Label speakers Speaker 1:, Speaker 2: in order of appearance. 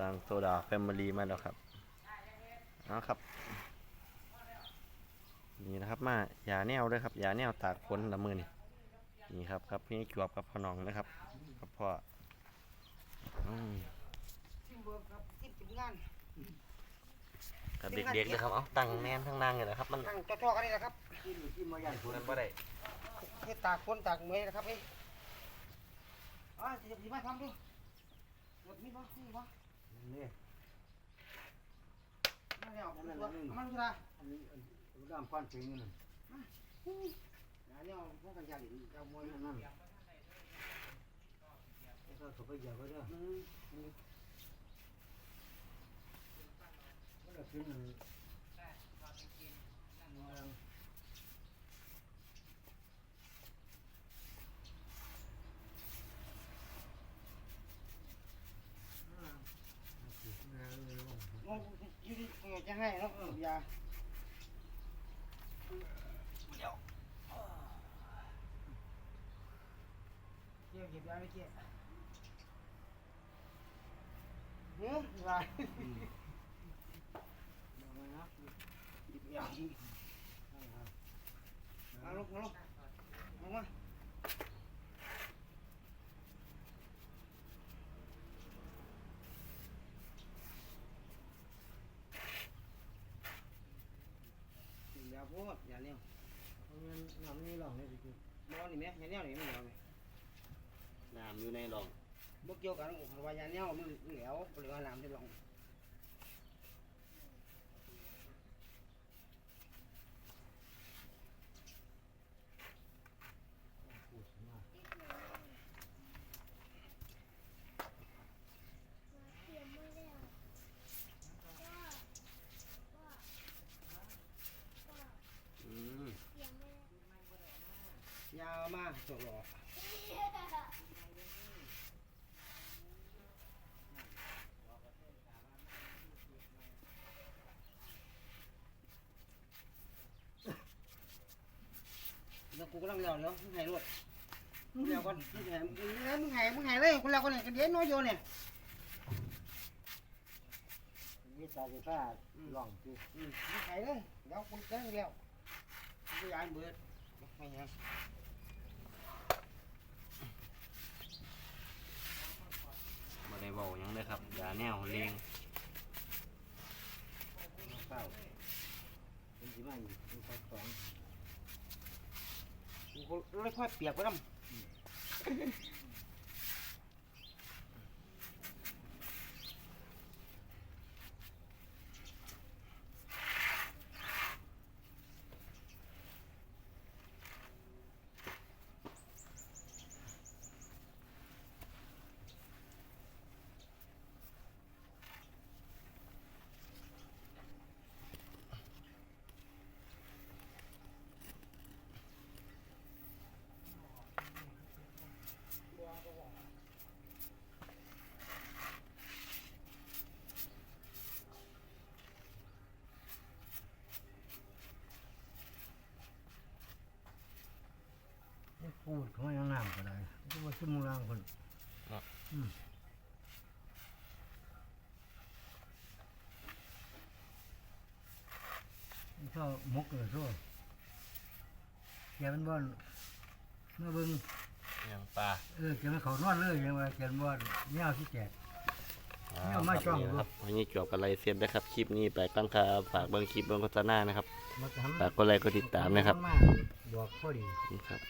Speaker 1: สร้างโซดาแฟมิลี่มาแล้วครับเอาครับ นี่นะครับมายาแนวด้วยครับยาแนวตากฝนละมือนี่นี่ครับครับพี่จวบกับพ่อน้องนะครับครับพ่ออืม
Speaker 2: ทิมเบิร์ครับทิมจิบงาน
Speaker 1: กับเด็กๆนะครับเอาตั้งแน่นทั้งนางเลยนะครับ มัน
Speaker 2: ตั้งจ่อๆกันนี่แหละครับ
Speaker 3: กินกินมาอย่าง
Speaker 1: พูดนั้นบ่ได้
Speaker 2: เฮ็ดตากฝนตากเมอยนะครับเอ้ยอ่าสิสิมาทำดูหมดมีบ่มีบ่
Speaker 3: นี่
Speaker 2: มาแล้วมันดูมันดูละ
Speaker 3: อันนี้ด้ามพันเป็นนี่
Speaker 2: อันนี้เอาพวกกันยาหลินเอามวย
Speaker 3: นั่นนั่นก็เขาไปเหยียบไว้ด้วย
Speaker 2: อืม
Speaker 3: ก็ได้กินมัน
Speaker 2: งงอยู่ดีเออ จะให้เนาะยาเกี่ยวเก็บยาไม่เกี่ยวเฮ้ยลายหยิบยาอีกเอาลูกเอาลูกเอามา อย่าพูดอย่าเลี้ยว
Speaker 3: น้ำนี่หลองนี่ดิ
Speaker 2: มอนี่แม่อย่าเลี้ยวนี่ไม่เลี้ยวนี่
Speaker 1: น้ำอยู่ในหลอง
Speaker 2: บ่เกี่ยวกันเพราะว่าอย่าเลี้ยวมันเหลวหรือว่าน้ำได้ลง มาจบหรอแล้วกูกำลังเลี้ยวเนาะมึงไห้รวดมึงเลี้ยวก่อนมึงไห้มึงไห้มึงไห้มึงไห้เลยกูเลี้ยวก่อนเนี่ยกันเดี๋ยวน้อยโยเนี่ย
Speaker 3: นี่ตาจะผ้าหลองที่
Speaker 2: อืมมึงไห้เลยเดี๋ยวกูเลี้ยวเลี้ยวกูยานเบิดไม่ยัง
Speaker 1: บ่ได้เว้าหยังเลยครับยาแนวเลง
Speaker 3: เปล่าเป็นที่มาอยู่เป็นข้าวสอง
Speaker 2: กูเลยค่อยเปียกไปน้ำ
Speaker 3: นี่พูดเขายังน้ำก็ได้ก็ว่าชั่วโมงล่างคนอืมชอบมกเลยชั่วแกเป็นบอลเมื่อเบิ่ง
Speaker 1: หยังปลา
Speaker 3: เออแกมันเขานอนเลยยังว่าแกเป็นบอลเนี่ยที่แกเนี่ยมาจ้อง
Speaker 1: นี่นะครับวันนี้จบกันไรเสร็จนะครับ คลิปนี้ไปกันครับฝากเบิ่งคลิปเบิ่งโฆษณานะครับ
Speaker 3: มาทำ
Speaker 1: ฝากกดไลค์กดติดตามนะครับ
Speaker 3: มาบอกพอดี
Speaker 1: ครับ